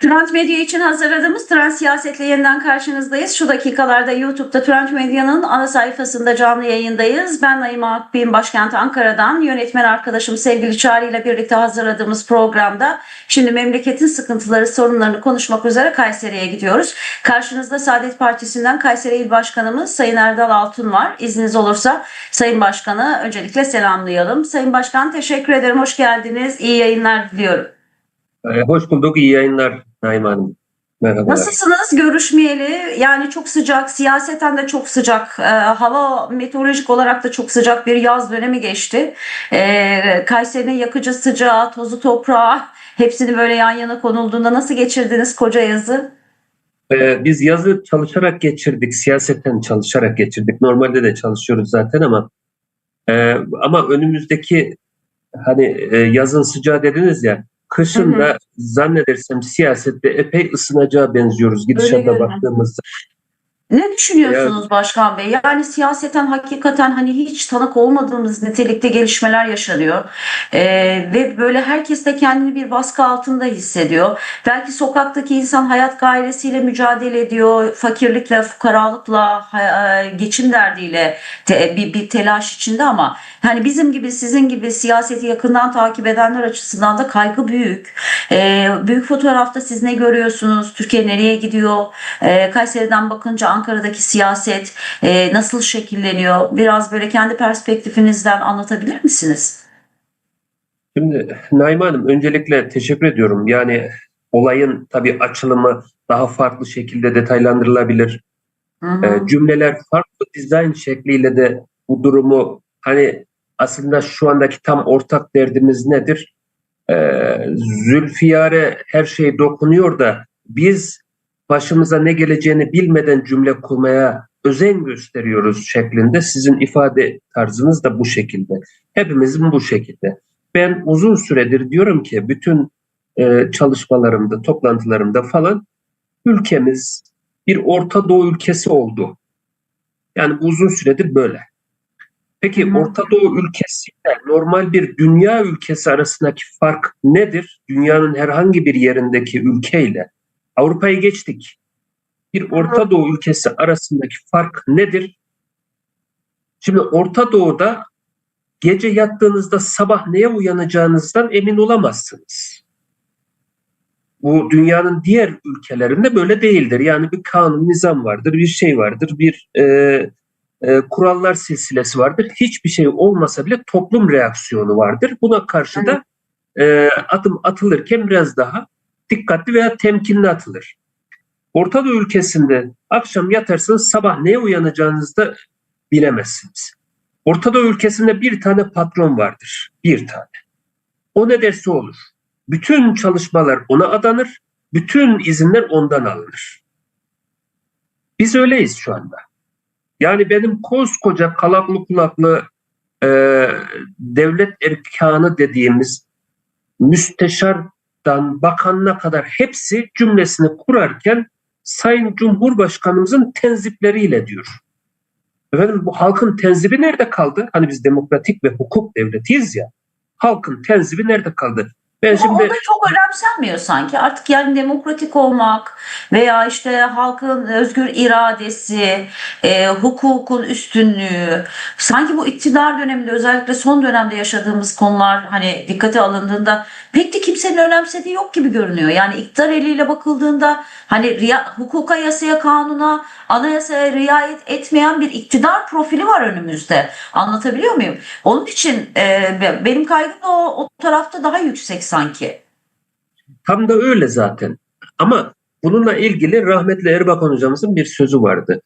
Trend Medya için hazırladığımız Trend Siyaset'le yeniden karşınızdayız. Şu dakikalarda YouTube'da Trend Medya'nın ana sayfasında canlı yayındayız. Ben Naima Akbin, başkent Ankara'dan yönetmen arkadaşım sevgili Çağrı ile birlikte hazırladığımız programda şimdi memleketin sıkıntıları, sorunlarını konuşmak üzere Kayseri'ye gidiyoruz. Karşınızda Saadet Partisi'nden Kayseri İl Başkanımız Sayın Erdal Altun var. İzniniz olursa Sayın Başkan'ı öncelikle selamlayalım. Sayın Başkan teşekkür ederim, hoş geldiniz. İyi yayınlar diliyorum. Ee, Hoş bulduk, iyi yayınlar Naim Hanım. Merhabalar. Nasılsınız? Görüşmeyeli. Yani çok sıcak, siyaseten de çok sıcak. Ee, hava meteorolojik olarak da çok sıcak bir yaz dönemi geçti. Ee, Kayseri'nin yakıcı sıcağı, tozu toprağı hepsini böyle yan yana konulduğunda nasıl geçirdiniz koca yazı? Ee, biz yazı çalışarak geçirdik, siyaseten çalışarak geçirdik. Normalde de çalışıyoruz zaten ama e, ama önümüzdeki hani e, yazın sıcağı dediniz ya, kışın da zannedersem siyasette epey ısınacağı benziyoruz gidişata baktığımızda. Ne düşünüyorsunuz Başkan Bey? Yani siyaseten hakikaten hani hiç tanık olmadığımız nitelikte gelişmeler yaşanıyor. Ee, ve böyle herkes de kendini bir baskı altında hissediyor. Belki sokaktaki insan hayat gayresiyle mücadele ediyor. Fakirlikle, fukaralıkla, e, geçim derdiyle te- bir, bir telaş içinde ama hani bizim gibi sizin gibi siyaseti yakından takip edenler açısından da kaygı büyük. Ee, büyük fotoğrafta siz ne görüyorsunuz? Türkiye nereye gidiyor? Ee, Kayseri'den bakınca Ankara'daki siyaset e, nasıl şekilleniyor? Biraz böyle kendi perspektifinizden anlatabilir misiniz? Şimdi Naim Hanım öncelikle teşekkür ediyorum. Yani olayın tabii açılımı daha farklı şekilde detaylandırılabilir. Hı hı. E, cümleler farklı dizayn şekliyle de bu durumu hani aslında şu andaki tam ortak derdimiz nedir? E, Zülfiyare her şey dokunuyor da biz başımıza ne geleceğini bilmeden cümle kurmaya özen gösteriyoruz şeklinde sizin ifade tarzınız da bu şekilde. Hepimizin bu şekilde. Ben uzun süredir diyorum ki bütün e, çalışmalarımda, toplantılarımda falan ülkemiz bir Orta Doğu ülkesi oldu. Yani bu uzun süredir böyle. Peki. Orta Doğu ülkesiyle normal bir dünya ülkesi arasındaki fark nedir? Dünyanın herhangi bir yerindeki ülkeyle Avrupa'yı geçtik. Bir Orta Doğu ülkesi arasındaki fark nedir? Şimdi Orta Doğu'da gece yattığınızda sabah neye uyanacağınızdan emin olamazsınız. Bu dünyanın diğer ülkelerinde böyle değildir. Yani bir kanun, nizam vardır, bir şey vardır, bir e, e, kurallar silsilesi vardır. Hiçbir şey olmasa bile toplum reaksiyonu vardır. Buna karşı da e, adım atılırken biraz daha dikkatli veya temkinli atılır. Orta Doğu ülkesinde akşam yatarsanız sabah neye uyanacağınızı da bilemezsiniz. Orta Doğu ülkesinde bir tane patron vardır. Bir tane. O ne derse olur. Bütün çalışmalar ona adanır. Bütün izinler ondan alınır. Biz öyleyiz şu anda. Yani benim koskoca kalaklı kulaklı e, devlet erkanı dediğimiz müsteşardan bakanına kadar hepsi cümlesini kurarken Sayın Cumhurbaşkanımızın tenzipleriyle diyor. Efendim bu halkın tenzibi nerede kaldı? Hani biz demokratik ve hukuk devletiyiz ya. Halkın tenzibi nerede kaldı? Ben Ama şimdi o da çok önemsenmiyor sanki. Artık yani demokratik olmak veya işte halkın özgür iradesi, e, hukukun üstünlüğü. Sanki bu iktidar döneminde özellikle son dönemde yaşadığımız konular hani dikkate alındığında pek de kimsenin önemsediği yok gibi görünüyor. Yani iktidar eliyle bakıldığında hani riya- hukuka, yasaya, kanuna, anayasaya riayet etmeyen bir iktidar profili var önümüzde. Anlatabiliyor muyum? Onun için e, be- benim kaygım da o, o tarafta daha yüksek sanki. Tam da öyle zaten. Ama bununla ilgili rahmetli Erbakan hocamızın bir sözü vardı.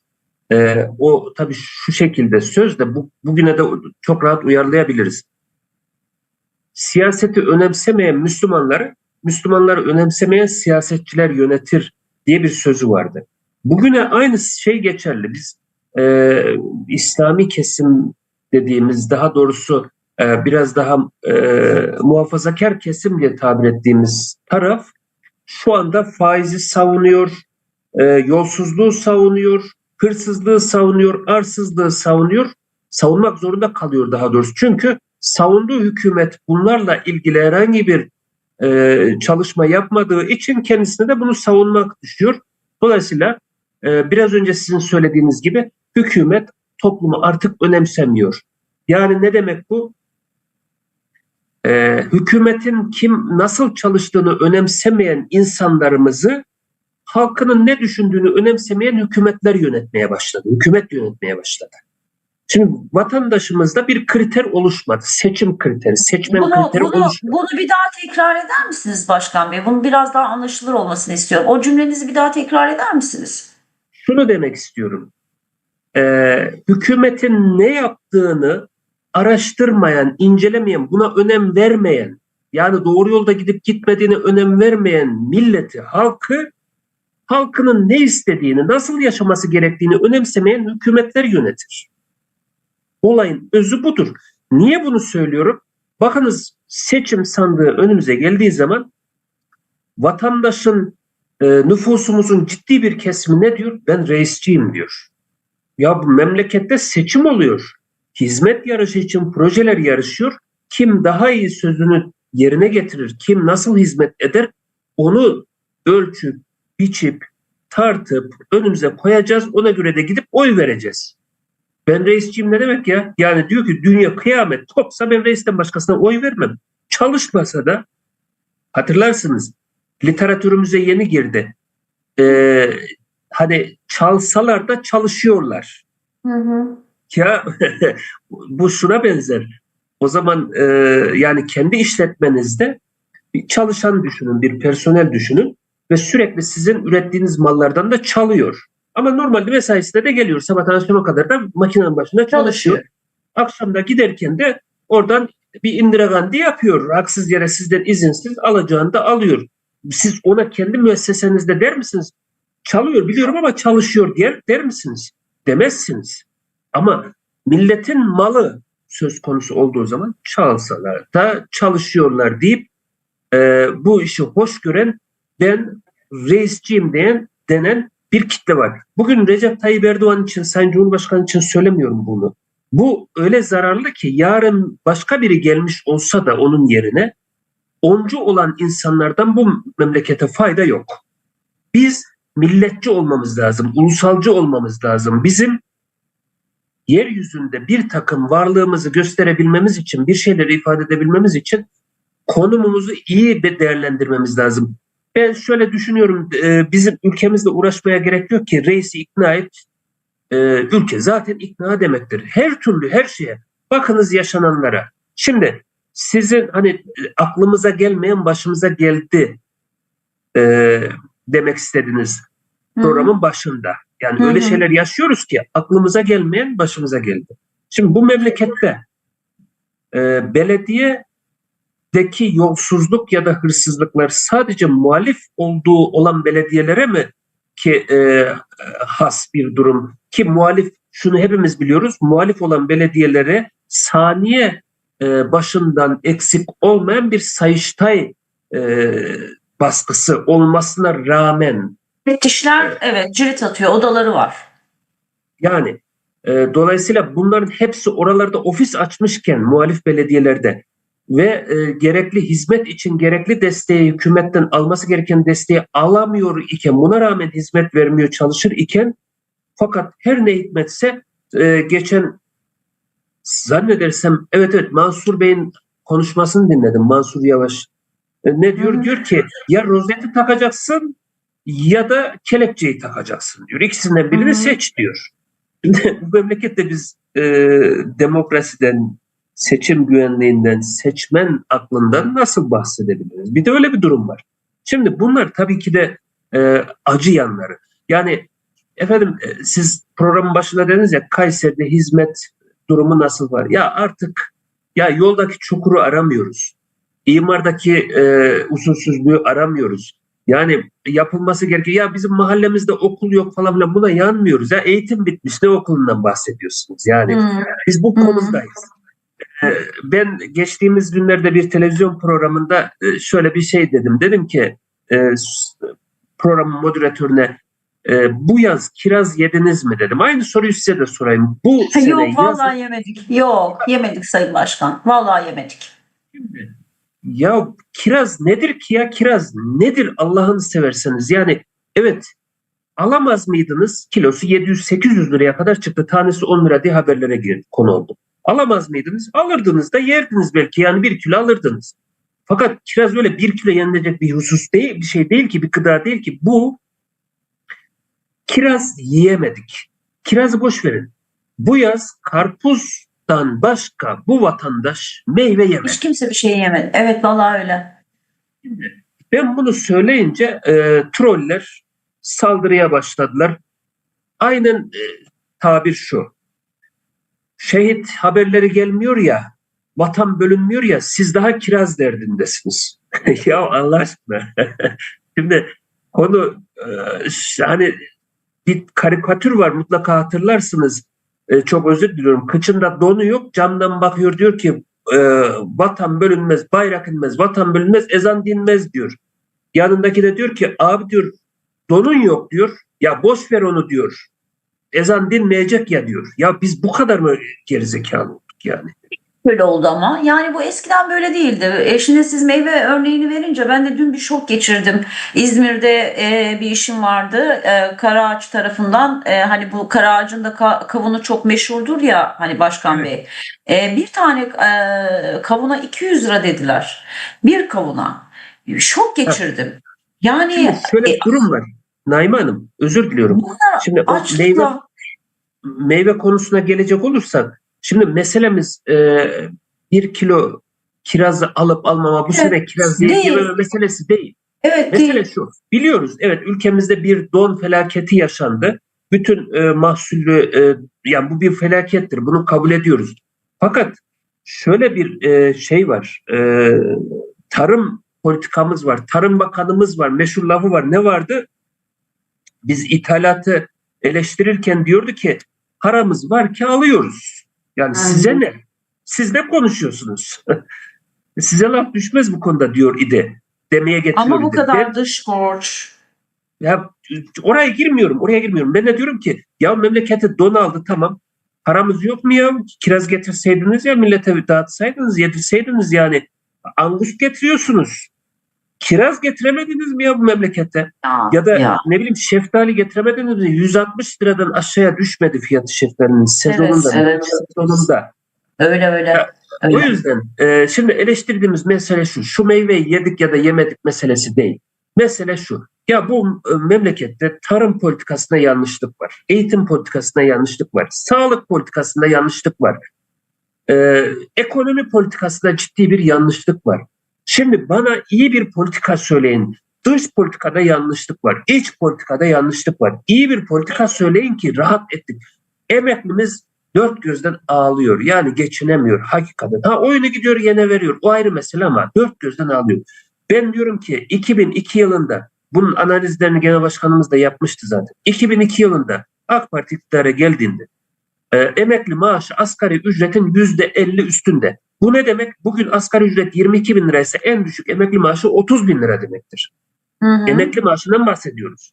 Ee, o tabii şu şekilde söz de bu, bugüne de çok rahat uyarlayabiliriz. Siyaseti önemsemeyen Müslümanları, Müslümanları önemsemeyen siyasetçiler yönetir diye bir sözü vardı. Bugüne aynı şey geçerli. Biz e, İslami kesim dediğimiz daha doğrusu e, biraz daha e, muhafazakar kesim diye tabir ettiğimiz taraf şu anda faizi savunuyor, e, yolsuzluğu savunuyor, hırsızlığı savunuyor, arsızlığı savunuyor. Savunmak zorunda kalıyor daha doğrusu. Çünkü savunduğu hükümet bunlarla ilgili herhangi bir e, çalışma yapmadığı için kendisine de bunu savunmak düşüyor. Dolayısıyla e, biraz önce sizin söylediğiniz gibi hükümet toplumu artık önemsemiyor. Yani ne demek bu? E, hükümetin kim nasıl çalıştığını önemsemeyen insanlarımızı halkının ne düşündüğünü önemsemeyen hükümetler yönetmeye başladı. Hükümet yönetmeye başladı. Şimdi vatandaşımızda bir kriter oluşmadı. Seçim kriteri, seçmen Bunu, kriteri bunu, oluşmadı. bunu bir daha tekrar eder misiniz Başkan Bey? Bunun biraz daha anlaşılır olmasını istiyorum. O cümlenizi bir daha tekrar eder misiniz? Şunu demek istiyorum. Ee, hükümetin ne yaptığını araştırmayan, incelemeyen, buna önem vermeyen, yani doğru yolda gidip gitmediğine önem vermeyen milleti, halkı, halkının ne istediğini, nasıl yaşaması gerektiğini önemsemeyen hükümetler yönetir. Olayın özü budur. Niye bunu söylüyorum? Bakınız seçim sandığı önümüze geldiği zaman vatandaşın e, nüfusumuzun ciddi bir kesimi ne diyor? Ben reisçiyim diyor. Ya bu memlekette seçim oluyor. Hizmet yarışı için projeler yarışıyor. Kim daha iyi sözünü yerine getirir, kim nasıl hizmet eder onu ölçüp, biçip, tartıp önümüze koyacağız. Ona göre de gidip oy vereceğiz. Ben reisçiyim ne demek ya? Yani diyor ki dünya kıyamet topsa ben reisten başkasına oy vermem. Çalışmasa da hatırlarsınız literatürümüze yeni girdi. Ee, hani çalsalar da çalışıyorlar. Hı hı. Ya bu şuna benzer. O zaman e, yani kendi işletmenizde bir çalışan düşünün, bir personel düşünün ve sürekli sizin ürettiğiniz mallardan da çalıyor. Ama normalde mesaisinde de geliyor. Sabahtan akşama kadar da makinenin başında çalışıyor. Çalışıyor. Akşamda giderken de oradan bir indiragandi yapıyor. Haksız yere sizden izinsiz alacağını da alıyor. Siz ona kendi müessesenizde der misiniz? Çalıyor biliyorum ama çalışıyor der, der misiniz? Demezsiniz. Ama milletin malı söz konusu olduğu zaman çalsalar da çalışıyorlar deyip e, bu işi hoş gören ben reisçiyim diyen denen bir kitle var. Bugün Recep Tayyip Erdoğan için, Sayın Cumhurbaşkanı için söylemiyorum bunu. Bu öyle zararlı ki yarın başka biri gelmiş olsa da onun yerine oncu olan insanlardan bu memlekete fayda yok. Biz milletçi olmamız lazım, ulusalcı olmamız lazım. Bizim yeryüzünde bir takım varlığımızı gösterebilmemiz için, bir şeyleri ifade edebilmemiz için konumumuzu iyi değerlendirmemiz lazım. Ben şöyle düşünüyorum, e, bizim ülkemizle uğraşmaya gerek yok ki reisi ikna et, e, ülke zaten ikna demektir. Her türlü her şeye. Bakınız yaşananlara. Şimdi sizin hani e, aklımıza gelmeyen başımıza geldi e, demek istediniz programın başında. Yani Hı öyle şeyler yaşıyoruz ki aklımıza gelmeyen başımıza geldi. Şimdi bu memlekette e, belediyedeki yolsuzluk ya da hırsızlıklar sadece muhalif olduğu olan belediyelere mi ki e, has bir durum ki muhalif şunu hepimiz biliyoruz muhalif olan belediyelere saniye e, başından eksik olmayan bir sayıştay e, baskısı olmasına rağmen Müfettişler evet cirit atıyor. Odaları var. Yani e, dolayısıyla bunların hepsi oralarda ofis açmışken muhalif belediyelerde ve e, gerekli hizmet için gerekli desteği hükümetten alması gereken desteği alamıyor iken buna rağmen hizmet vermiyor çalışır iken fakat her ne hikmetse e, geçen zannedersem evet evet Mansur Bey'in konuşmasını dinledim Mansur Yavaş. E, ne diyor? Hı. Diyor ki ya rozeti takacaksın ya da kelepçeyi takacaksın diyor. İkisinden birini hı. seç diyor. Bu memlekette biz e, demokrasiden, seçim güvenliğinden, seçmen aklından nasıl bahsedebiliriz? Bir de öyle bir durum var. Şimdi bunlar tabii ki de e, acı yanları. Yani efendim e, siz programın başında dediniz ya Kayseri'de hizmet durumu nasıl var? Ya artık ya yoldaki çukuru aramıyoruz. İmardaki e, usulsüzlüğü aramıyoruz. Yani yapılması gerekiyor. Ya bizim mahallemizde okul yok falan filan buna yanmıyoruz. Ya eğitim bitmiş ne okulundan bahsediyorsunuz? Yani Hı. biz bu Hı. konumdayız. Ee, Ben geçtiğimiz günlerde bir televizyon programında e, şöyle bir şey dedim. Dedim ki e, programın moderatörüne e, bu yaz kiraz yediniz mi dedim. Aynı soruyu size de sorayım. Bu sene Yok yaz vallahi yemedik. Yok yemedik Sayın Başkan. Vallahi yemedik. Şimdi Ya kiraz nedir ki ya kiraz nedir Allah'ını severseniz yani evet alamaz mıydınız kilosu 700-800 liraya kadar çıktı tanesi 10 lira diye haberlere girdi konu oldu. Alamaz mıydınız? Alırdınız da yerdiniz belki yani bir kilo alırdınız. Fakat kiraz öyle bir kilo yenilecek bir husus değil, bir şey değil ki, bir gıda değil ki. Bu kiraz yiyemedik. Kirazı boş verin. Bu yaz karpuzdan başka bu vatandaş meyve yemedi. Hiç kimse bir şey yemedi. Evet vallahi öyle. Ben bunu söyleyince e, troller saldırıya başladılar. Aynen e, tabir şu. Şehit haberleri gelmiyor ya, vatan bölünmüyor ya, siz daha kiraz derdindesiniz. ya Allah aşkına. Şimdi konu e, hani bir karikatür var mutlaka hatırlarsınız. E, çok özür diliyorum. Kıçında donu yok, camdan bakıyor diyor ki e, vatan bölünmez, bayrak inmez, vatan bölünmez, ezan dinmez diyor. Yanındaki de diyor ki abi diyor donun yok diyor. Ya boş ver onu diyor. Ezan dinmeyecek ya diyor. Ya biz bu kadar mı gerizekalı olduk yani? Böyle oldu ama. Yani bu eskiden böyle değildi. E şimdi siz meyve örneğini verince ben de dün bir şok geçirdim. İzmir'de e, bir işim vardı. E, Karaağaç tarafından. E, hani bu Karaağaç'ın da ka- kavunu çok meşhurdur ya hani Başkan Evet. Bey. E, bir tane e, kavuna 200 lira dediler. Bir kavuna. Şok geçirdim. Yani Şimdi şöyle e, bir durum var. Naime Hanım özür diliyorum. bu kadar Şimdi o meyve, meyve konusuna gelecek olursak şimdi meselemiz e, bir kilo kirazı alıp almama bu Evet, sene kiraz yememe meselesi değil. evet Mesele değil. şu. Biliyoruz evet ülkemizde bir don felaketi yaşandı. Bütün e, mahsullü e, yani bu bir felakettir. Bunu kabul ediyoruz. Fakat şöyle bir e, şey var. E, tarım politikamız var. Tarım bakanımız var. Meşhur lafı var. Ne vardı? Biz ithalatı eleştirirken diyordu ki paramız var ki alıyoruz. Yani Hı. size ne? Siz ne konuşuyorsunuz? size laf düşmez bu konuda diyor idi. Demeye getiriyor Ama bu idi. kadar Ben- dış borç. ya oraya girmiyorum, oraya girmiyorum. Ben de diyorum ki ya memleketi don aldı tamam. Paramız yok mu ya? Kiraz getirseydiniz ya millete dağıtsaydınız, yedirseydiniz yani. Angus getiriyorsunuz. Kiraz getiremediniz mi ya bu memlekete? Ya, Ya da ya. ne bileyim şeftali getiremediniz mi? 160 liradan aşağıya düşmedi fiyatı şeftalinin sezonunda. Evet, evet. Sezonunda. Öyle öyle. Ya, öyle. O yüzden e, şimdi eleştirdiğimiz mesele şu. Şu meyveyi yedik ya da yemedik meselesi değil. Mesele şu. Ya bu e, memlekette tarım politikasında yanlışlık var. Eğitim politikasında yanlışlık var. Sağlık politikasında yanlışlık var. E, ekonomi politikasında ciddi bir yanlışlık var. Şimdi bana iyi bir politika söyleyin. Dış politikada yanlışlık var. İç politikada yanlışlık var. İyi bir politika söyleyin ki rahat ettik. Emeklimiz dört gözden ağlıyor. Yani geçinemiyor hakikaten. Ha oyunu gidiyor yine veriyor. O ayrı mesele ama dört gözden ağlıyor. Ben diyorum ki 2002 yılında bunun analizlerini genel başkanımız da yapmıştı zaten. 2002 yılında AK Parti iktidara geldiğinde e, emekli maaşı asgari ücretin yüzde 50 üstünde. Bu ne demek? Bugün asgari ücret 22 bin liraysa en düşük emekli maaşı 30 bin lira demektir. Hı hı. Emekli maaşından bahsediyoruz.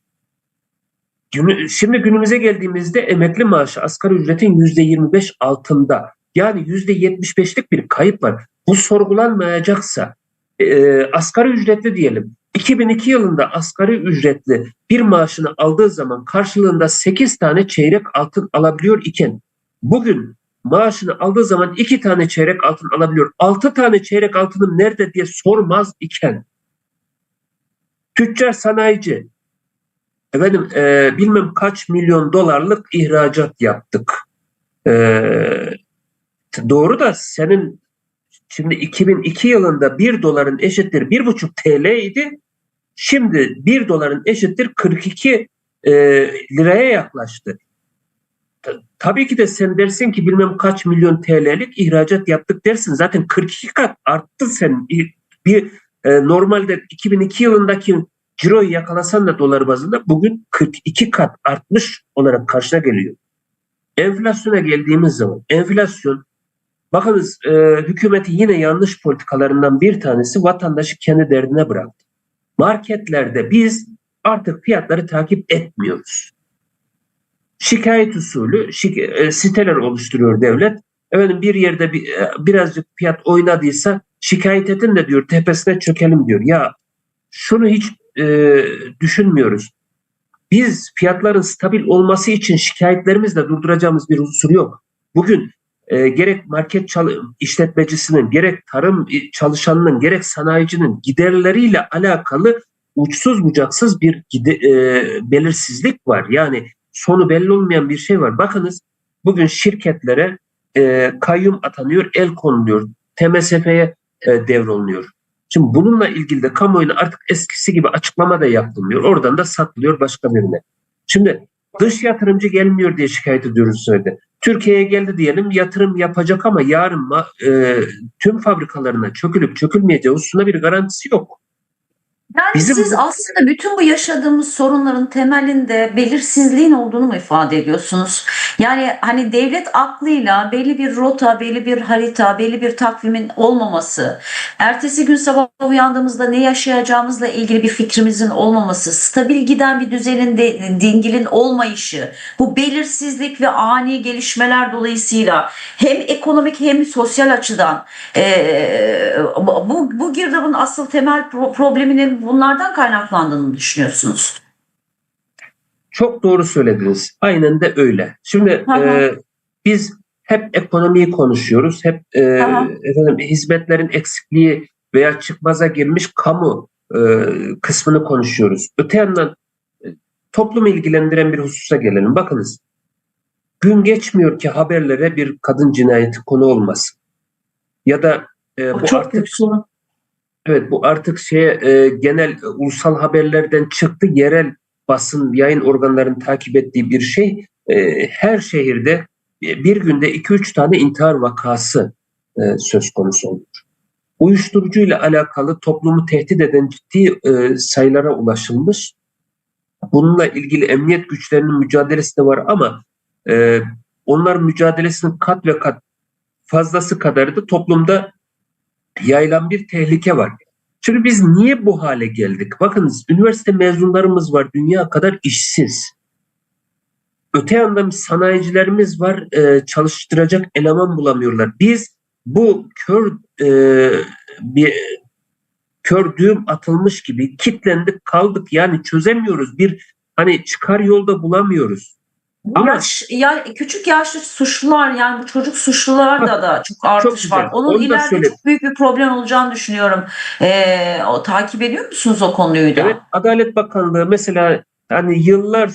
Şimdi günümüze geldiğimizde emekli maaşı asgari ücretin yüzde 25 altında. Yani yüzde 75'lik bir kayıp var. Bu sorgulanmayacaksa e, asgari ücretli diyelim. 2002 yılında asgari ücretli bir maaşını aldığı zaman karşılığında 8 tane çeyrek altın alabiliyor iken bugün maaşını aldığı zaman 2 tane çeyrek altın alabiliyor. 6 tane çeyrek altınım nerede diye sormaz iken tüccar sanayici efendim e, bilmem kaç milyon dolarlık ihracat yaptık. E, doğru da senin şimdi 2002 yılında 1 doların eşittir 1,5 TL idi. Şimdi 1 doların eşittir 42 e, liraya yaklaştı. Ta- Tabii ki de sen dersin ki bilmem kaç milyon TL'lik ihracat yaptık dersin. Zaten 42 kat arttı sen. Bir e, normalde 2002 yılındaki ciroyu yakalasan da dolar bazında bugün 42 kat artmış olarak karşına geliyor. Enflasyona geldiğimiz zaman enflasyon bakınız e, hükümeti yine yanlış politikalarından bir tanesi vatandaşı kendi derdine bıraktı. Marketlerde biz artık fiyatları takip etmiyoruz. Şikayet usulü şik- e, siteler oluşturuyor devlet. Efendim bir yerde bir, e, birazcık fiyat oynadıysa şikayet edin de diyor tepesine çökelim diyor. Ya şunu hiç e, düşünmüyoruz. Biz fiyatların stabil olması için şikayetlerimizle durduracağımız bir unsur yok. Bugün e, gerek market işletmecisinin, gerek tarım çalışanının, gerek sanayicinin giderleriyle alakalı uçsuz bucaksız bir gide- e, belirsizlik var. Yani sonu belli olmayan bir şey var. Bakınız bugün şirketlere e, kayyum atanıyor, el konuluyor. TMSF'ye e, devrolunuyor. Şimdi bununla ilgili de kamuoyuna artık eskisi gibi açıklama da yapılmıyor. Oradan da satılıyor başka birine. Şimdi dış yatırımcı gelmiyor diye şikayet ediyoruz söyledi. Türkiye'ye geldi diyelim yatırım yapacak ama yarın e, tüm fabrikalarına çökülüp çökülmeyeceği hususunda bir garantisi yok. Yani Bizim siz aslında bütün bu yaşadığımız sorunların temelinde belirsizliğin olduğunu mu ifade ediyorsunuz? Yani hani devlet aklıyla belli bir rota, belli bir harita, belli bir takvimin olmaması, ertesi gün sabah uyandığımızda ne yaşayacağımızla ilgili bir fikrimizin olmaması, stabil giden bir düzenin de, dingilin olmayışı, bu belirsizlik ve ani gelişmeler dolayısıyla hem ekonomik hem sosyal açıdan eee, bu, bu girdabın asıl temel pro- probleminin bunlardan kaynaklandığını düşünüyorsunuz? Çok doğru söylediniz. Aynen de öyle. Şimdi e, biz hep ekonomiyi konuşuyoruz. Hep e, Aha. efendim, hizmetlerin eksikliği veya çıkmaza girmiş kamu e, kısmını konuşuyoruz. Öte yandan e, toplumu ilgilendiren bir hususa gelelim. Bakınız gün geçmiyor ki haberlere bir kadın cinayeti konu olmasın. Ya da e, bu çok artık sorun. Evet bu artık şeye e, genel e, ulusal haberlerden çıktı. Yerel basın yayın organlarının takip ettiği bir şey. E, her şehirde e, bir günde 2-3 tane intihar vakası e, söz konusu olur. Uyuşturucuyla alakalı toplumu tehdit eden ciddi e, sayılara ulaşılmış. Bununla ilgili emniyet güçlerinin mücadelesi de var ama e, onların mücadelesinin kat ve kat fazlası kadarı da toplumda yayılan bir tehlike var. Şimdi biz niye bu hale geldik? Bakınız üniversite mezunlarımız var dünya kadar işsiz. Öte yandan sanayicilerimiz var e, çalıştıracak eleman bulamıyorlar. Biz bu kör e, bir kör düğüm atılmış gibi kitlendik kaldık yani çözemiyoruz bir hani çıkar yolda bulamıyoruz. Ama- Yaş, ya, küçük yaşlı suçlular yani bu çocuk suçlularda da çok artış güzel. var. Onun Onu da ileride söyle- çok büyük bir problem olacağını düşünüyorum. Ee, o, takip ediyor musunuz o konuyu da? Evet Adalet Bakanlığı mesela hani yıllar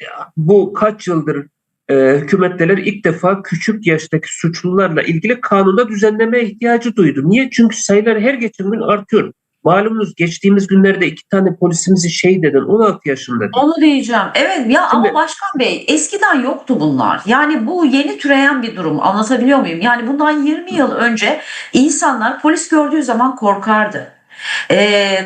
ya bu kaç yıldır e, hükümetler ilk defa küçük yaştaki suçlularla ilgili kanunda düzenleme ihtiyacı duydu. Niye? Çünkü sayılar her geçen gün artıyor. Malumunuz geçtiğimiz günlerde iki tane polisimizi şehit eden 16 yaşında. Onu diyeceğim. Evet ya Şimdi- ama Başkan Bey eskiden yoktu bunlar. Yani bu yeni türeyen bir durum. Anlatabiliyor muyum? Yani bundan 20 yıl önce insanlar polis gördüğü zaman korkardı.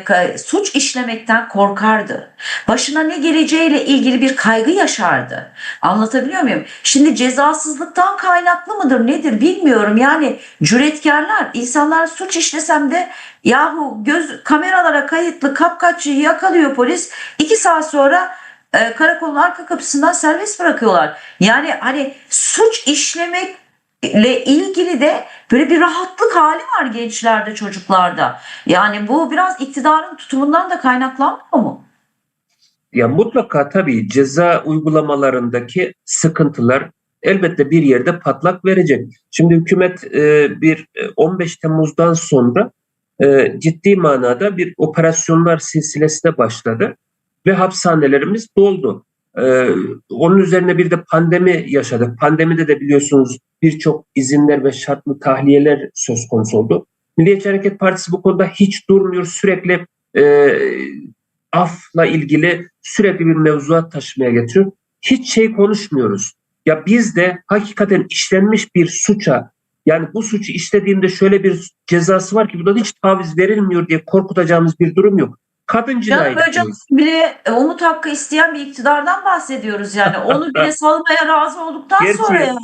Ka- suç işlemekten korkardı. Başına ne geleceğiyle ilgili bir kaygı yaşardı. Anlatabiliyor muyum? Şimdi cezasızlıktan kaynaklı mıdır nedir bilmiyorum. Yani cüretkarlar, insanlar suç işlesem de yahu göz kameralara kayıtlı kapkaççıyı yakalıyor polis. iki saat sonra e, karakolun arka kapısından serbest bırakıyorlar. Yani hani suç işlemekle ilgili de böyle bir rahatlık hali var gençlerde, çocuklarda. Yani bu biraz iktidarın tutumundan da kaynaklanmıyor mu? Ya mutlaka tabii ceza uygulamalarındaki sıkıntılar elbette bir yerde patlak verecek. Şimdi hükümet e, bir e, 15 Temmuz'dan sonra e, ciddi manada bir operasyonlar silsilesine başladı ve hapishanelerimiz doldu. E, onun üzerine bir de pandemi yaşadık. Pandemide de biliyorsunuz birçok izinler ve şartlı tahliyeler söz konusu oldu. Milliyetçi Hareket Partisi bu konuda hiç durmuyor. Sürekli e, afla ilgili sürekli bir mevzuat taşımaya getiriyor. Hiç şey konuşmuyoruz. Ya biz de hakikaten işlenmiş bir suça yani bu suçu işlediğimde şöyle bir cezası var ki bundan hiç taviz verilmiyor diye korkutacağımız bir durum yok. Kadın cinayeti. hocam bile e, umut hakkı isteyen bir iktidardan bahsediyoruz yani. Onu bile salmaya razı olduktan Gerçi- sonra yani.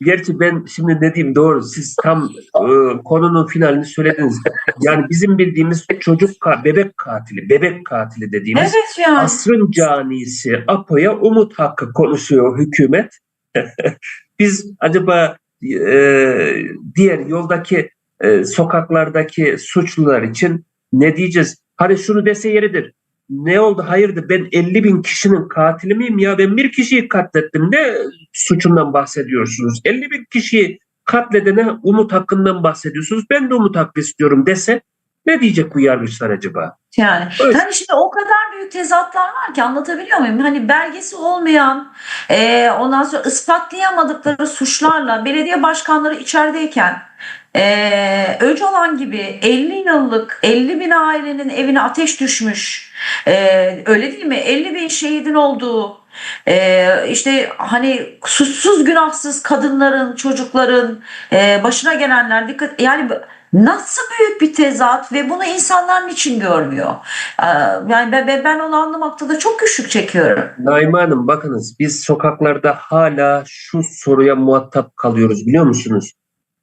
Gerçi ben şimdi ne diyeyim doğru siz tam e, konunun finalini söylediniz. Yani bizim bildiğimiz çocuk ka- bebek katili, bebek katili dediğimiz Evet yani. asrın canisi Apo'ya umut hakkı konuşuyor hükümet. Biz acaba e, diğer yoldaki e, sokaklardaki suçlular için ne diyeceğiz? Hani şunu dese yeridir. Ne oldu? Hayırdır ben 50 bin kişinin katili miyim ya? Ben bir kişiyi katlettim. Ne suçundan bahsediyorsunuz? 50 bin kişiyi katledene Umut hakkından bahsediyorsunuz. Ben de Umut hakkı istiyorum dese ne diyecek bu yargıçlar acaba? Yani hani şimdi o kadar büyük tezatlar var ki anlatabiliyor muyum? Hani belgesi olmayan, e, ondan sonra ispatlayamadıkları suçlarla belediye başkanları içerideyken e, Öcalan gibi 50 yıllık 50 bin ailenin evine ateş düşmüş, e, öyle değil mi? 50 bin şehidin olduğu, e, işte hani suçsuz günahsız kadınların, çocukların e, başına gelenler dikkat yani Nasıl büyük bir tezat ve bunu insanlar niçin görmüyor? Ee, Yani ben, ben- ben onu anlamakta da çok güçlük çekiyorum. Naime Hanım bakınız biz sokaklarda hala şu soruya muhatap kalıyoruz biliyor musunuz?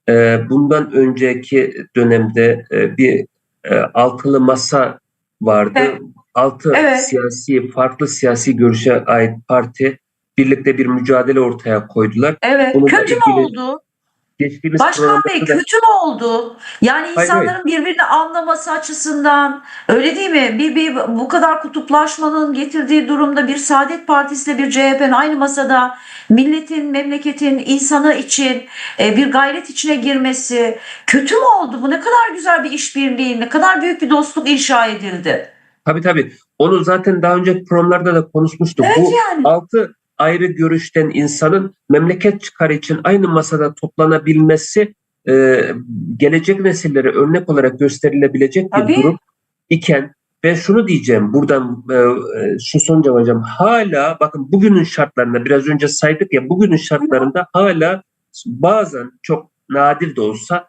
Ee, bundan önceki dönemde e, bir e, altılı masa vardı. Evet. Altı Evet. siyasi farklı siyasi görüşe ait parti birlikte bir mücadele ortaya koydular. Evet. Bununla kötü mü oldu? Geçtiğimiz Başkan Bey da- kötü mü oldu? Yani Hayır, insanların birbirini anlaması açısından öyle değil mi? Bir, bir bu kadar kutuplaşmanın getirdiği durumda bir Saadet Partisi ile bir CHP'nin aynı masada milletin, memleketin, insanı için e, bir gayret içine girmesi kötü mü oldu? Bu ne kadar güzel bir işbirliği, ne kadar büyük bir dostluk inşa edildi. Tabii tabii. Onu zaten daha önceki programlarda da konuşmuştuk. Evet Bu yani. altı ayrı görüşten insanın memleket çıkarı için aynı masada toplanabilmesi e, gelecek nesillere örnek olarak gösterilebilecek bir Tabii. durum iken ben şunu diyeceğim buradan e, e, şu son cevabım hala bakın bugünün şartlarında biraz önce saydık ya bugünün şartlarında hala bazen çok nadir de olsa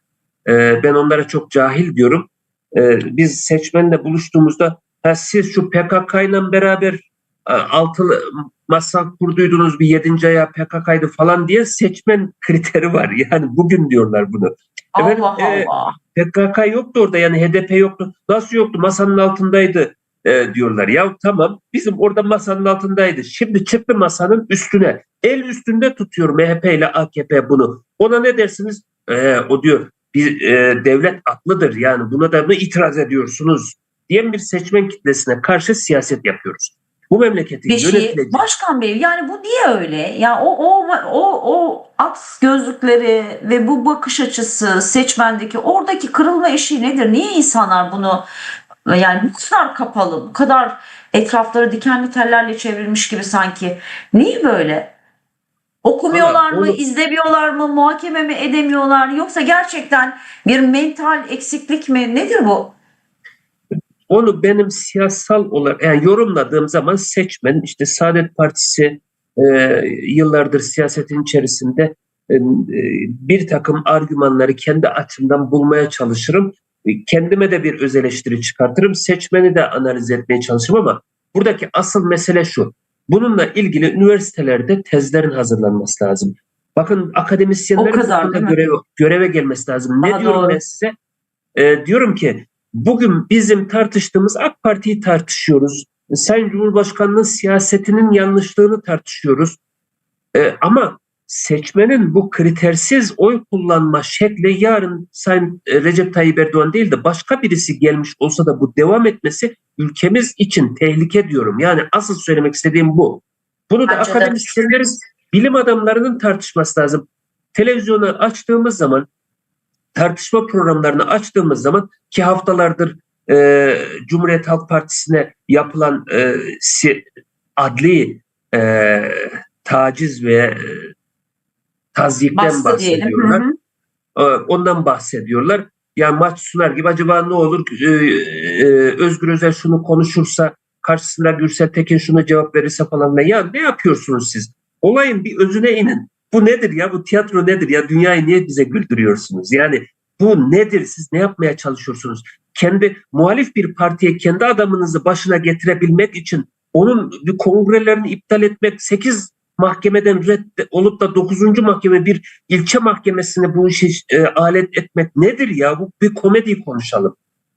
e, ben onlara çok cahil diyorum. E, biz seçmenle buluştuğumuzda ha, siz şu PKK ile beraber altılı masa kurduydunuz bir yedinci ayağı PKK'ydı falan diye seçmen kriteri var. Yani bugün diyorlar bunu. Efendim, Allah e, Allah. PKK yoktu orada yani HDP yoktu. Nasıl yoktu? Masanın altındaydı e, diyorlar. Ya tamam bizim orada masanın altındaydı. Şimdi çıktı masanın üstüne. El üstünde tutuyor MHP ile AKP bunu. Ona ne dersiniz? E, o diyor bir e, devlet aklıdır yani buna da mı itiraz ediyorsunuz diyen bir seçmen kitlesine karşı siyaset yapıyoruz. Bu memleketin bir şey başkan bey yani bu niye öyle? Ya o o o o at gözlükleri ve bu bakış açısı seçmendeki oradaki kırılma eşiği nedir? Niye insanlar bunu yani bu kadar kapalı bu kadar etrafları dikenli tellerle çevrilmiş gibi sanki? Niye böyle? Okumuyorlar Valla mı onu- izlemiyorlar mı muhakeme mi edemiyorlar? Yoksa gerçekten bir mental eksiklik mi? Nedir bu onu benim siyasal olarak yani yorumladığım zaman seçmen işte Saadet Partisi e, yıllardır siyasetin içerisinde e, bir takım argümanları kendi açımdan bulmaya çalışırım. E, Kendime de bir öz eleştiri çıkartırım. Seçmeni de analiz etmeye çalışırım ama buradaki asıl mesele şu. Bununla ilgili üniversitelerde tezlerin hazırlanması lazım. Bakın akademisyenlerin kadar, göreve, göreve gelmesi lazım. Ne Daha diyorum doğru. ben size? E, diyorum ki Bugün bizim tartıştığımız AK Parti'yi tartışıyoruz. Sayın Cumhurbaşkanı'nın siyasetinin yanlışlığını tartışıyoruz. Ee, ama seçmenin bu kritersiz oy kullanma şekli yarın Sayın e, Recep Tayyip Erdoğan değil de başka birisi gelmiş olsa da bu devam etmesi ülkemiz için tehlike diyorum. Yani asıl söylemek istediğim bu. Bunu da akademisyenlerin, bilim adamlarının tartışması lazım. Televizyonu açtığımız zaman tartışma programlarını açtığımız zaman ki haftalardır e, Cumhuriyet Halk Partisi'ne yapılan e, si, adli e, taciz ve e, tazyikten diyelim Hı bahsediyorlar. hı. E, Ondan bahsediyorlar. Yani maç sunar gibi acaba ne olur e, e, Özgür Özel şunu konuşursa karşısında Gürsel Tekin şuna cevap verirse falan. Ya ne yapıyorsunuz siz? Olayın bir özüne inin. Bu nedir ya? Bu tiyatro nedir ya? Dünyayı niye bize güldürüyorsunuz? Yani bu nedir? Siz ne yapmaya çalışıyorsunuz? Kendi muhalif bir partiye kendi adamınızı başına getirebilmek için onun bir kongrelerini iptal etmek, 8 mahkemeden red olup da 9. mahkeme bir ilçe mahkemesine bu işi e, alet etmek nedir ya? Bu bir komedi konuşalım.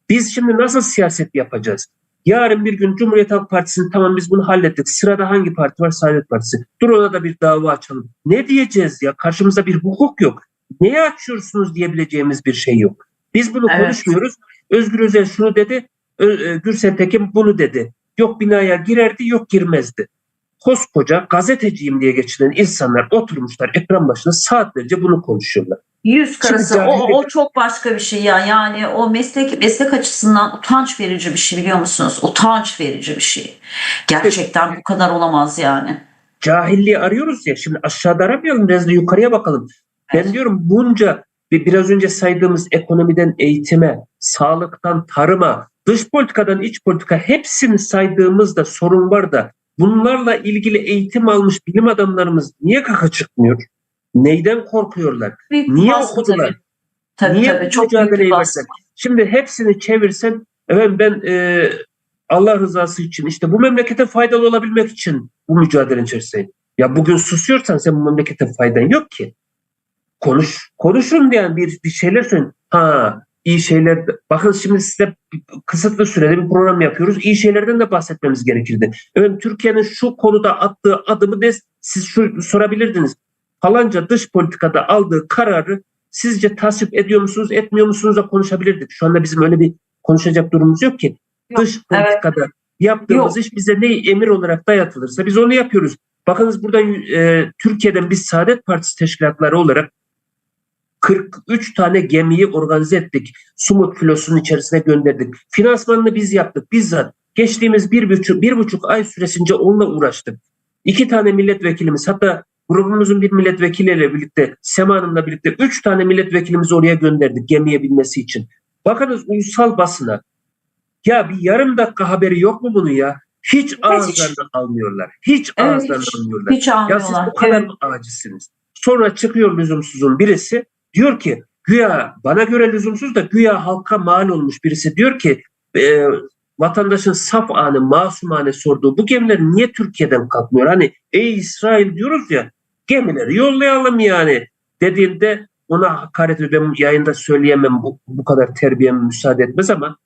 Biz şimdi nasıl siyaset yapacağız? Yarın bir gün Cumhuriyet Halk Partisi'nin tamam biz bunu hallettik. Sırada hangi parti var? Saadet Partisi. Dur ona da bir dava açalım. Ne diyeceğiz ya? Karşımızda bir hukuk yok. Neye açıyorsunuz diyebileceğimiz bir şey yok. Biz bunu Evet. konuşmuyoruz. Özgür Özel şunu dedi, e, Gürsel Tekin bunu dedi. Yok binaya girerdi, yok girmezdi. Koskoca gazeteciyim diye geçinen insanlar oturmuşlar ekran başında saatlerce bunu konuşuyorlar. Yüz karası o, o çok başka bir şey ya. Yani o meslek meslek açısından utanç verici bir şey biliyor musunuz? Utanç verici bir şey. Gerçekten bu kadar olamaz yani. Cahilliği arıyoruz ya şimdi aşağıda aramayalım biraz da yukarıya bakalım. Ben Evet. diyorum bunca bir biraz önce saydığımız ekonomiden eğitime, sağlıktan tarıma, dış politikadan iç politika hepsini saydığımızda sorun var da bunlarla ilgili eğitim almış bilim adamlarımız niye kaka çıkmıyor? Neyden korkuyorlar? Büyük Niye baskı okudular? tabii. Tabii Niye tabii çok mücadeleyi baskı. Şimdi hepsini çevirsen efendim ben e, Allah rızası için işte bu memlekete faydalı olabilmek için bu mücadelenin içerisindeyim. Ya bugün susuyorsan sen bu memlekete faydan yok ki. Konuş, konuşun diyen bir, bir şeyler söyleyin. Ha iyi şeyler. Bakın şimdi size kısıtlı sürede bir program yapıyoruz. İyi şeylerden de bahsetmemiz gerekirdi. Evet Türkiye'nin şu konuda attığı adımı de siz şu sorabilirdiniz. Falanca dış politikada aldığı kararı sizce tasvip ediyor musunuz, etmiyor musunuz da konuşabilirdik. Şu anda bizim öyle bir konuşacak durumumuz yok ki. Yok, Dış politikada yaptığımız iş bize ne emir olarak dayatılırsa biz onu yapıyoruz. Bakınız buradan e, Türkiye'den biz Saadet Partisi teşkilatları olarak 43 tane gemiyi organize ettik. Sumut filosunun içerisine gönderdik. Finansmanını biz yaptık bizzat. Geçtiğimiz bir buçuk, bir buçuk ay süresince onunla uğraştık. İki tane milletvekilimiz hatta grubumuzun bir milletvekiliyle birlikte Sema Hanım'la birlikte üç tane milletvekilimizi oraya gönderdik gemiye binmesi için. Bakınız ulusal basına ya bir yarım dakika haberi yok mu bunun ya? Hiç ağızlarına almıyorlar. Hiç Evet, ağızlarına hiç- almıyorlar. Hiç Ya siz bu kadar Evet. mı acizsiniz? Sonra çıkıyor lüzumsuzun birisi diyor ki güya bana göre lüzumsuz da güya halka mal olmuş birisi diyor ki e, vatandaşın saf anı masumane sorduğu bu gemiler niye Türkiye'den kalkmıyor? Hani ey İsrail diyoruz ya gemileri yollayalım yani dediğinde ona hakaret. Ben yayında söyleyemem bu, bu kadar terbiyem müsaade etmez ama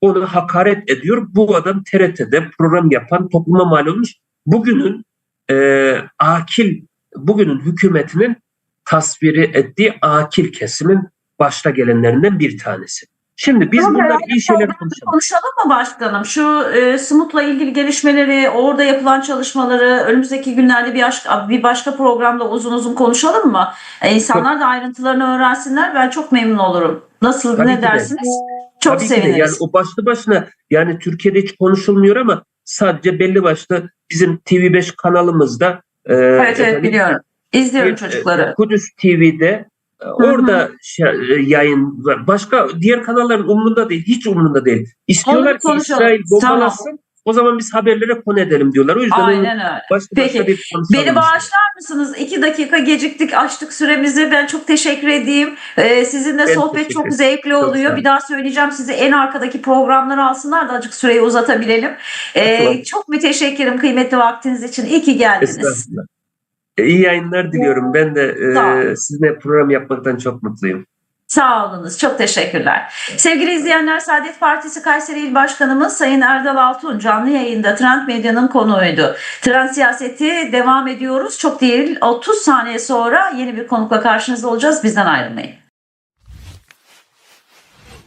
ona hakaret ediyor. Bu adam TRT'de program yapan topluma mal olmuş. Bugünün e, akil, bugünün hükümetinin tasviri ettiği akil kesimin başta gelenlerinden bir tanesi. Şimdi biz Ama herhalde iyi şeyler konuşalım. Konuşalım mı başkanım? Şu e, Smut'la ilgili gelişmeleri, orada yapılan çalışmaları önümüzdeki günlerde bir başka, bir başka programda uzun uzun konuşalım mı? E, insanlar da ayrıntılarını öğrensinler. Ben çok memnun olurum. Nasıl, Tabii ne ki de. dersiniz? Çok Tabii ki de seviniriz. yani o başlı başına yani Türkiye'de hiç konuşulmuyor ama sadece belli başlı bizim TV5 kanalımızda e, evet evet efendim, biliyorum. İzliyorum bir, çocukları. e, Kudüs TV'de orada şey, e, yayın. Başka diğer kanalların umrunda değil. Hiç umrunda değil. İstiyorlar Onu ki. İsrail bombalasın. O zaman biz haberlere konu edelim diyorlar. O yüzden Aynen öyle. başka Peki, başka bir. Beni bağışlar mısınız? İki dakika geciktik, açtık süremizi. Ben çok teşekkür edeyim. Ee, sizinle Ben sohbet çok zevkli Çok oluyor. olun. Bir daha söyleyeceğim size en arkadaki programları alsınlar da azıcık süreyi uzatabilelim. Ee, Tamam. çok müteşekkirim kıymetli vaktiniz için. İyi ki geldiniz. Estağfurullah. E, İyi yayınlar diliyorum. Ben de e, sizinle program yapmaktan çok mutluyum. Sağ olunuz. Çok teşekkürler. Sevgili izleyenler Saadet Partisi Kayseri İl Başkanımız Sayın Erdal Altun canlı yayında Trend Medya'nın konuğuydu. Trend siyaseti devam ediyoruz. Çok değil 30 saniye sonra yeni bir konukla karşınızda olacağız. Bizden ayrılmayın.